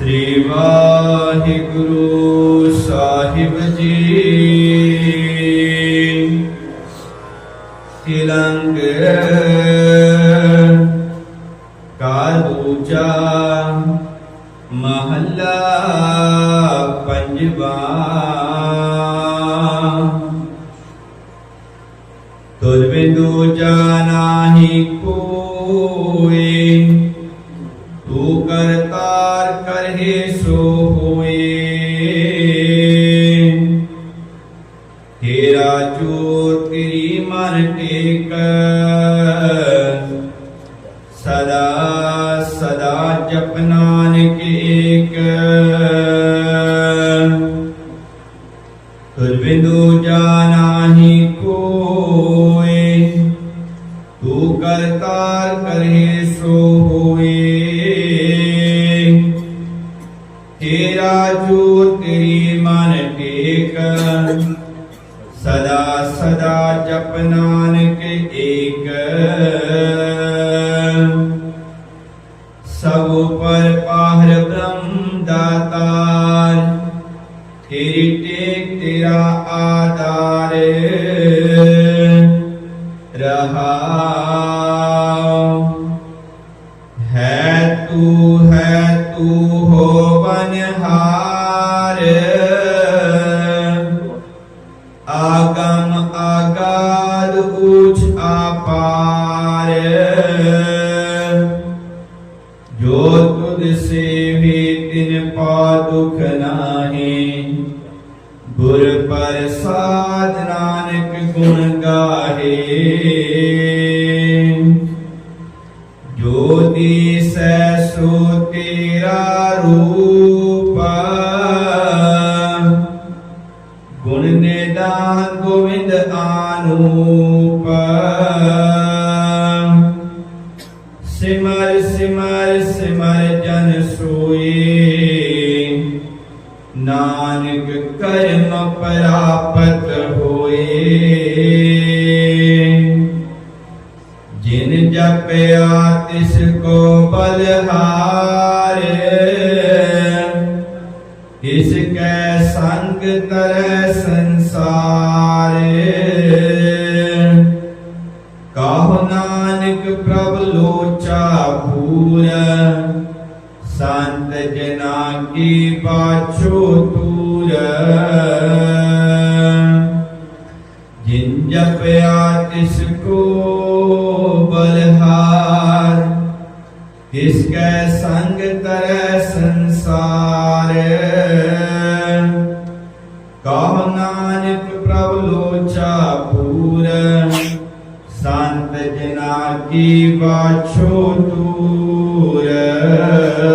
ਸ੍ਰੀ ਵਾਹਿਗੁਰੂ ਸਾਹਿਬ ਜੀ। ਤਿਲੰਗ ਕਾਲ ਦੂਜਾ ਮਹੱਲਾ ਪੰਜਵਾ। ਤੁਧ ਬਿੰਦੂ ਜਾਨਾਹੀ ਕੋਏ ਤੂੰ ਕਰਤਾਰ ਕਰਹਿ ਸੋ ਹੋਏ। ਤੇਰਾ ਜੋ ਤੇਰੀ ਮਨ ਟੇਕ। ਸਦਾ ਸਦਾ ਜਪ ਨਾਨਕ ਏਕ। ਤੁਰ ਬਿੰਦੂ ਜਾਨਾਹੀ ਕੋਏ ਤੂੰ ਕਰਤਾਰ ਕਰੇ ਸੋ ਹੋਏ। ਤੇਰਾ ਜੋ ਤੇਰੀ ਮਨ ਟੇਕ ਸਦਾ ਸਦਾ ਜਪ ਨਾਨਕ ਏਕ ਸਭ ਪਰ ਪਾਹਰ ਬ੍ਰਹਮ ਦਾਤਾਰ ਤੇਰੀ ਟੇਕ ਤੇਰਾ ਆਧਾਰ। ਰਹਾ। ਹੈ ਤੂ ਹੈ ਤੂ ਹੋਵਨ ਹਾਰ ਆਗਮ ਆਗਾਦ ਉਚ ਆਪਾਰ। ਜੋ ਤੁਧ ਸੇਵੀ ਤਿਨ ਪਾ ਦੁਖ ਨਾਹੀ। ਗੁਰ ਪ੍ਰਸਾਦ ਨਾਨਕ ਗੁਣ ਗਾਹੇ। ਜੋ ਦੀਸੈ ਸੋ ਤੇਰਾ ਰੂਪ। ਗੁਣ ਨਿਦਾਨ ਗੋਵਿੰਦ ਆਨੂਪ। ਸਿਮਰ ਸਿਮਰ ਸਿਮਰ ਜਨ ਸੋਏ। ਨਾਨਕ ਕਰਮ ਪ੍ਰਾਪਤ ਹੋਏ। ਜਿਨ ਜਪਿਆ ਤਿਸ ਕੋ ਬਲਹਾਰ ਇਸ ਕੈ ਸੰਗ ਤਰੈ ਸੰਸਾਰ। ਸੰਤ ਜਨਾ ਕੀ ਬਾਛੋ ਤੂਰ। ਜਿਨ ਜਪਿਆ ਤਿਸ ਕੋ ਬਲਹਾਰ, ਤਿਸ ਕੈ ਸੰਗ ਤਰੈ ਸੰਸਾਰ। ਕਹ ਨਾਨਕ ਪ੍ਰਭ ਲੋਚਾ ਪੂਰ, ਸੰਤ ਜਨਾ ਕੀ ਬਾਛੋ ਤੂਰ।